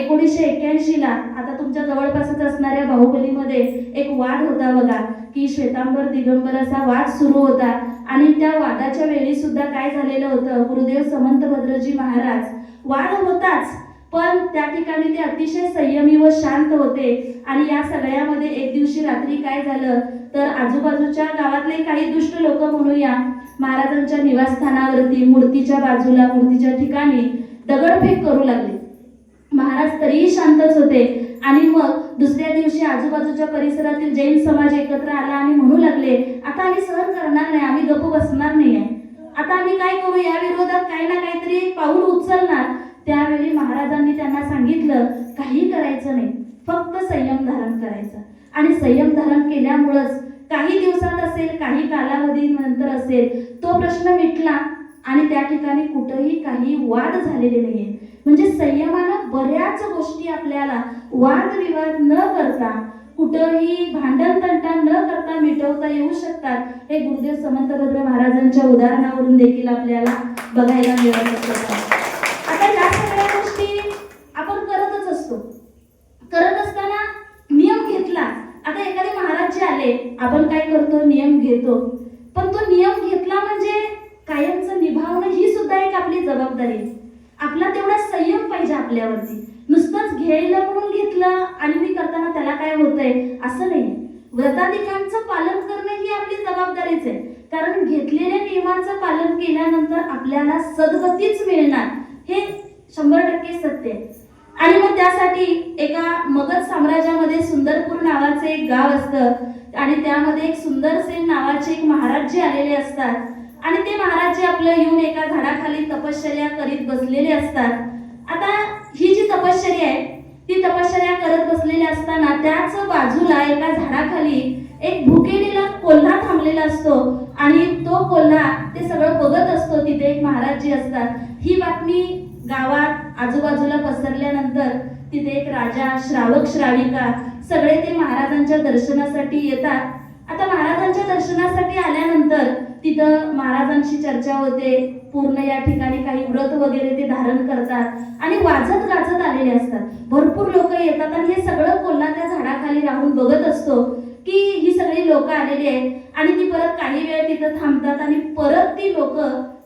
एकोणीसशे एक्क्याऐंशी ला आता तुमच्या जवळपासच असणाऱ्या बाहुबलीमध्ये एक वाद होता बघा की श्वेतांबर दिगंबर असा वाद सुरू होता. आणि त्या वादाच्या वेळी सुद्धा काय झालेलं होतं? गुरुदेव समंतभद्रजी महाराज. वाद होताच पण त्या ठिकाणी ते अतिशय संयमी व शांत होते. आणि या सगळ्यामध्ये एक दिवशी रात्री काय झालं? तर आजूबाजूच्या गावातले काही दुष्ट लोक म्हणूया महाराजांच्या निवासस्थानावरती मूर्तीच्या बाजूला मूर्तीच्या ठिकाणी दगडफेक करू लागले. महाराज तरीही शांतच होते. आणि मग दुसऱ्या दिवशी आजूबाजूच्या परिसरातील जैन समाज एकत्र आला आणि म्हणू लागले आता आम्ही सहन करणार नाही आम्ही गप्प बसणार नाही आहे आता आम्ही काय करू? या विरोधात काही ना काहीतरी पाऊल उचलणार. त्यावेळी महाराजांनी त्यांना सांगितलं काही करायचं नाही. फक्त संयम धारण करायचं. आणि संयम धारण केल्यामुळंच काही दिवसात असेल काही कालावधी नंतर असेल तो प्रश्न मिटला आणि त्या ठिकाणी कुठंही काही वाद झालेले नाहीये. म्हणजे संयमानं बऱ्याच गोष्टी आपल्याला वादविवाद न करता कुठंही भांडण तंटा न करता मिटवता येऊ शकतात. हे गुरुदेव समंतभद्र महाराजांच्या उदाहरणावरून देखील आपल्याला बघायला मिळत असतात आता या सगळ्या गोष्टी आपण करतच असतो. करत असताना नियम घेतला. आता एखादे महाराज जे आले आपण काय करतो? नियम घेतो. पण तो नियम घेतला म्हणजे कायमचं निभावणं ही सुद्धा एक आपली जबाबदारी. आहे आपला तेवढा संयम पाहिजे आपल्यावरती. नुसतंच घ्यायला म्हणून घेतलं आणि मी करताना त्याला काय होतंय? असं नाही. व्रताधिकांचं पालन करणं ही आपली जबाबदारीच आहे. कारण घेतलेल्या नियमांचं पालन केल्यानंतर आपल्याला सद्गतीच मिळणार. हे शंभर टक्के सत्य आहे. आणि मग त्यासाठी एका मगध साम्राज्यामध्ये सुंदरपूर नावाचे एक गाव असतं. आणि त्यामध्ये एक सुंदरसेन नावाचे एक महाराज जे आलेले असतात. आणि ते महाराज जे आपलं येऊन एका झाडाखाली तपश्चर्या करीत बसलेले असतात. आता ही जी तपश्चर्या आहे ती तपश्चर्या करत बसलेले असताना त्याच बाजूला एका झाडाखाली एक भुकेलेला कोल्हा थांबलेला असतो आणि तो कोल्हा ते सगळं बघत असतो तिथे एक महाराज जी असतात. ही बातमी गावात आजूबाजूला पसरल्यानंतर तिथे एक राजा श्रावक श्राविका सगळे ते महाराजांच्या दर्शनासाठी येतात. आता महाराजांच्या दर्शनासाठी आल्यानंतर तिथं महाराजांशी चर्चा होते पूर्ण या ठिकाणी काही व्रत वगैरे ते धारण करतात आणि वाजत गाजत आलेले असतात. भरपूर लोक येतात आणि हे सगळं कोल्हा त्या झाडाखाली राहून बघत असतो की ही सगळी लोक आलेली आहेत आणि ती परत काही वेळ तिथं थांबतात आणि परत ती लोक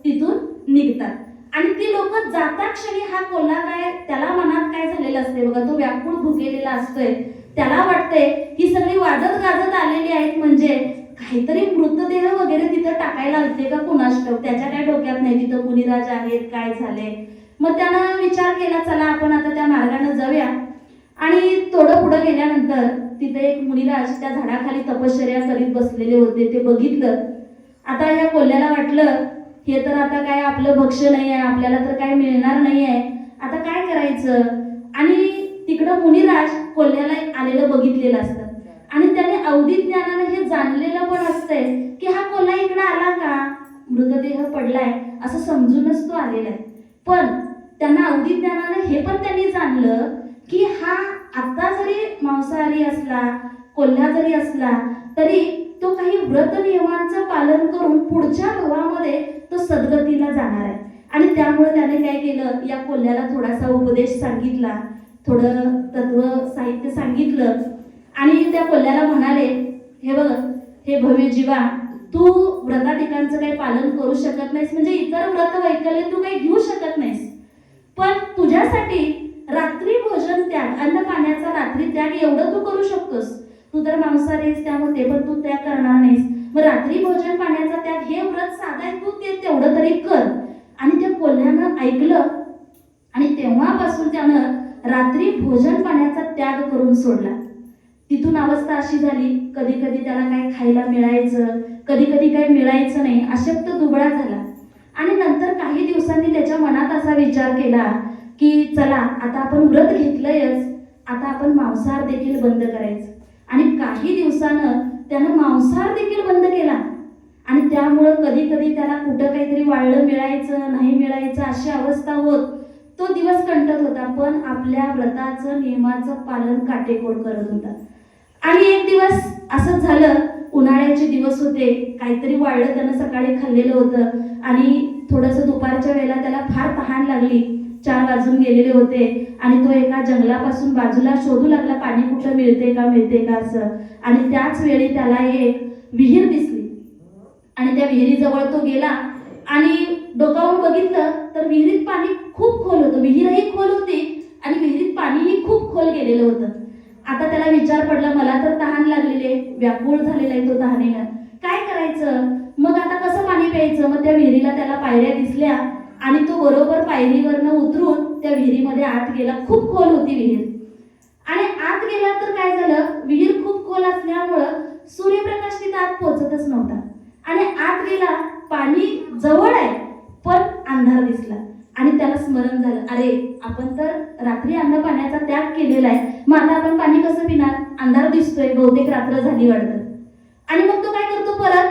तिथून निघतात. आणि ती लोक जाता क्षणी हा कोल्हा काय त्याला मनात काय झालेलं असते बघा तो व्याकुळ भुकेलेला असतोय. त्याला वाटतंय ही सगळी वाजत गाजत आलेली आहेत म्हणजे काहीतरी मृतदेह वगैरे तिथं टाकायला आलते का कुणाष्टव त्याच्या काय डोक्यात नाही तिथं मुनिराज आहेत काय झाले मग त्यानं विचार केला चला आपण आता त्या मार्गाने जाऊया. आणि थोडं पुढं गेल्यानंतर तिथे एक मुनिराज त्या झाडाखाली तपश्चर्या करीत बसलेले होते ते बघितलं. आता या कोल्ह्याला वाटलं हे तर आता काय आपलं भक्ष नाही आहे आपल्याला तर काय मिळणार नाही आहे आता काय करायचं? आणि तिकडं मुनिराज कोल्ह्याला आलेलं बघितलेलं असतं. आणि त्याने अवधी ज्ञानानं हे जाणलेलं पण असतंय की हा कोल्हा इकडं आला का? मृतदेह पडलाय असं समजूनच तो आलेला आहे. पण त्यांना अवधी ज्ञानानं हे पण त्यांनी जाणलं की हा आता जरी मांसाहारी असला कोल्हा जरी असला तरी तो काही व्रत नियमांचं पालन करून पुढच्या भवामध्ये तो सद्गतीला जाणार आहे. आणि त्यामुळे त्याने काय केलं? या कोल्ह्याला थोडासा उपदेश सांगितला थोडं तत्व साहित्य सांगितलं. आणि त्या कोल्ह्याला म्हणाले हे बघ हे भव्य जीवा तू व्रताधिकांचं काही पालन करू शकत नाहीस म्हणजे इतर व्रत वैकल्य तू काही घेऊ शकत नाहीस. पण तुझ्यासाठी रात्री भोजन त्याग अन्न पाण्याचा रात्री त्याग एवढं तू करू शकतोस. तू तर मांसाहारीस आहेस त्यामुळे ते पण तू त्याग करणार नाहीस. मग रात्री भोजन पाण्याचा त्याग हे व्रत साधाय तू ते तेवढं तरी कर आणि त्या कोल्ह्यानं ऐकलं आणि तेव्हापासून त्यानं रात्री भोजन पाण्याचा त्याग करून सोडला. तिथून अवस्था अशी झाली कधी कधी त्याला काय खायला मिळायचं कधी कधी काही मिळायचं नाही अशक्त दुबळा झाला. आणि नंतर काही दिवसांनी त्याच्या मनात असा विचार केला की चला आता आपण व्रत घेतलंयच. आता आपण मांसाहार देखील बंद करायचं. आणि काही दिवसानं त्यानं मांसाहार देखील बंद केला. आणि त्यामुळं कधी कधी त्याला कुठं काहीतरी वाळलं मिळायचं नाही मिळायचं अशी अवस्था होत तो दिवस कंटत होता पण आपल्या व्रताचं नियमाचं पालन काटेकोर करत होता. आणि एक दिवस असंच झालं उन्हाळ्याचे दिवस होते काहीतरी वाळलं त्यानं सकाळी खाल्लेलं होतं आणि थोडंसं दुपारच्या वेळेला त्याला फार तहान लागली. चार वाजून गेलेले होते आणि तो एका जंगलापासून बाजूला शोधू लागला पाणी कुठं मिळते का मिळते का असं. आणि त्याच वेळी त्याला एक विहीर दिसली. आणि त्या विहिरीजवळ तो गेला आणि डोकावून बघितलं तर विहिरीत पाणी खूप खोल होतं. विहीरही खोल होती आणि विहिरीत पाणीही खूप खोल गेलेलं होतं. आता त्याला विचार पडला मला तर तहान लागलेले व्याकुळ झालेला आहे तो तहानेनं. काय करायचं? मग आता कसं पाणी प्यायचं? मग त्या विहिरीला त्याला पायऱ्या दिसल्या आणि तो बरोबर पायरीवरनं उतरून त्या विहिरीमध्ये आत गेला. खूप खोल होती विहीर. आणि आत गेला तर काय झालं? विहीर खूप खोल असल्यामुळं सूर्यप्रकाश तिथं आत पोहोचतच नव्हता. आणि आत गेला पाणी जवळ आहे पण अंधार दिसला. आणि त्याला स्मरण झालं अरे आपण तर रात्री अन्न पाण्याचा त्याग केलेला आहे. मग आता आपण पाणी कसं पिणार? अंधार दिसतोय बहुतेक रात्र झाली वाटतं. आणि मग तो काय करतो परत?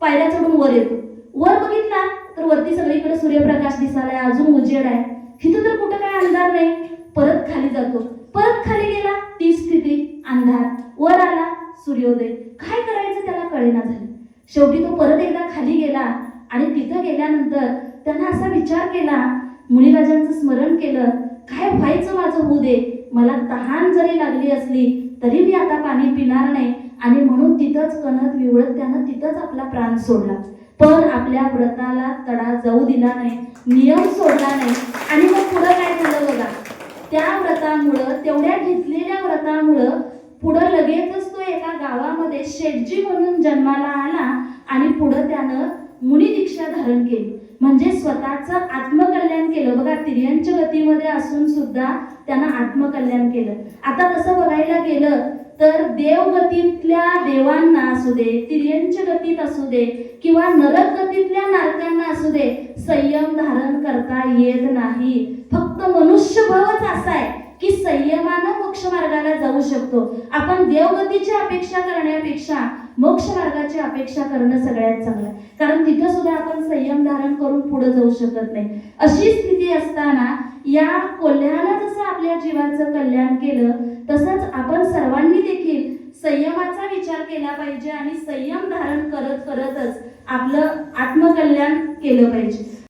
पायऱ्या चढून वर येतो. वर बघितला तर वरती सगळीकडे सूर्यप्रकाश दिसालाय अजून उजेड आहे. तिथं तर कुठं काय अंधार नाही. परत खाली जातो. परत खाली गेला ती स्थिती अंधार. वर आला सूर्योदय. काय करायचं त्याला कळेना झालं. शेवटी तो परत एकदा खाली गेला आणि तिथं गेल्यानंतर त्यांना असा विचार केला मुनिराजांचं स्मरण केलं काय व्हायचं माझं होऊ दे? मला तहान जरी लागली असली तरी मी आता पाणी पिणार नाही. आणि म्हणून तिथंच कणत विवळत त्यानं तिथंच आपला प्राण सोडला. पण आपल्या व्रताला तडा जाऊ दिला नाही नियम सोडला नाही. आणि मग पुढं काय झालं बघा? त्या व्रतामुळं तेवढ्या घेतलेल्या व्रतामुळं पुढं लगेचच तो एका गावामध्ये शेटजी म्हणून जन्माला आला आणि पुढं त्यानं मुनी दीक्षा धारण केली. म्हणजे स्वतःचं आत्मकल्याण केलं. बघा तिर्यंच गतीमध्ये असून सुद्धा त्यानं आत्मकल्याण केलं. आता तसं बघायला गेलं तर देवगतीतल्या देवांना असू दे तिर्यंच गतीत असू दे किंवा नरक गतीतल्या नारकांना असू दे संयम धारण करता येत नाही. फक्त मनुष्यभावच असा आहे की संयमानं मोक्ष मार्गाला जाऊ शकतो. आपण देवगतीची अपेक्षा करण्यापेक्षा मोक्ष मार्गाची अपेक्षा करणं सगळ्यात चांगलं कारण तिथं सुद्धा आपण संयम धारण करून पुढे जाऊ शकत नाही. अशी स्थिती असताना या कोल्ह्याला जसं आपल्या जीवाचं कल्याण केलं तसंच आपण सर्वांनी देखील संयमाचा विचार केला पाहिजे आणि संयम धारण करत करतच आपलं आत्मकल्याण केलं पाहिजे.